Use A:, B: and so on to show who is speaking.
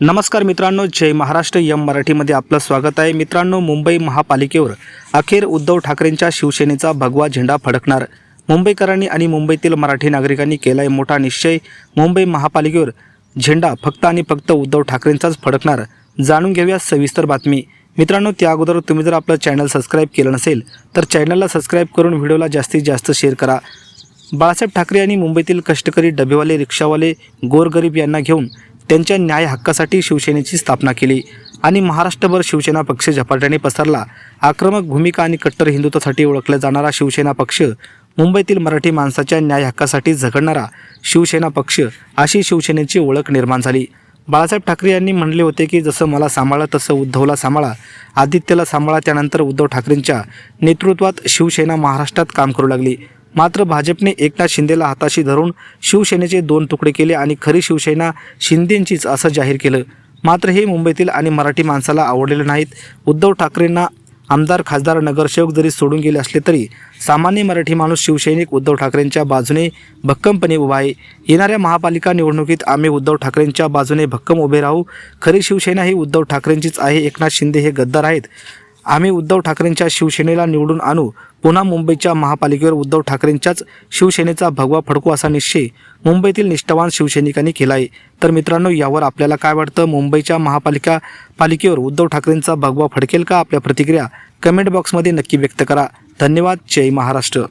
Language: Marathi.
A: नमस्कार मित्रांनो जय महाराष्ट्र. यम मराठीमध्ये आपलं स्वागत आहे. मित्रांनो मुंबई महापालिकेवर अखेर उद्धव ठाकरेंच्या शिवसेनेचा भगवा झेंडा फडकणार. मुंबईकरांनी आणि मुंबईतील मराठी नागरिकांनी केलाय मोठा निश्चय. मुंबई महापालिकेवर झेंडा फक्त आणि फक्त उद्धव ठाकरेंचाच फडकणार. जाणून घेऊया सविस्तर बातमी. मित्रांनो त्या अगोदर तुम्ही जर आपलं चॅनल सबस्क्राईब केलं नसेल तर चॅनलला सबस्क्राईब करून व्हिडिओला जास्तीत जास्त शेअर करा. बाळासाहेब ठाकरे यांनी मुंबईतील कष्टकरी डबेवाले रिक्षावाले गोरगरीब यांना घेऊन त्यांच्या न्याय हक्कासाठी शिवसेनेची स्थापना केली आणि महाराष्ट्रभर शिवसेना पक्ष झपाट्याने पसरला. आक्रमक भूमिका आणि कट्टर हिंदुत्वासाठी ओळखला जाणारा शिवसेना पक्ष मुंबईतील मराठी माणसाच्या न्याय हक्कासाठी झगडणारा शिवसेना पक्ष अशी शिवसेनेची ओळख निर्माण झाली. बाळासाहेब ठाकरे यांनी म्हणले होते की जसं मला सांभाळा तसं उद्धवला सांभाळा. आदित्यला सांभाळा त्यानंतर उद्धव ठाकरेंच्या नेतृत्वात शिवसेना महाराष्ट्रात काम करू लागली. मात्र भाजपने एकनाथ शिंदेला हाताशी धरून शिवसेनेचे दोन तुकडे केले आणि खरी शिवसेना शिंदेंचीच असं जाहीर केलं. मात्र हे मुंबईतील आणि मराठी माणसाला आवडलेले नाहीत. उद्धव ठाकरेंना आमदार खासदार नगरसेवक जरी सोडून गेले असले तरी सामान्य मराठी माणूस शिवसैनिक उद्धव ठाकरेंच्या बाजूने भक्कमपणे उभा आहे. येणाऱ्या महापालिका निवडणुकीत आम्ही उद्धव ठाकरेंच्या बाजूने भक्कम उभे राहू. खरी शिवसेना ही उद्धव ठाकरेंचीच आहे. एकनाथ शिंदे हे गद्दार आहेत. आम्ही उद्धव ठाकरेंच्या शिवसेनेला निवडून आणू. पुन्हा मुंबईच्या महापालिकेवर उद्धव ठाकरेंच्याच शिवसेनेचा भगवा फडकू असा निश्चय मुंबईतील निष्ठावान शिवसैनिकांनी केला आहे तर मित्रांनो यावर आपल्याला काय वाटतं? मुंबईच्या महापालिका पालिकेवर उद्धव ठाकरेंचा भगवा फडकेल का? आपल्या प्रतिक्रिया कमेंट बॉक्समध्ये नक्की व्यक्त करा. धन्यवाद. जय महाराष्ट्र.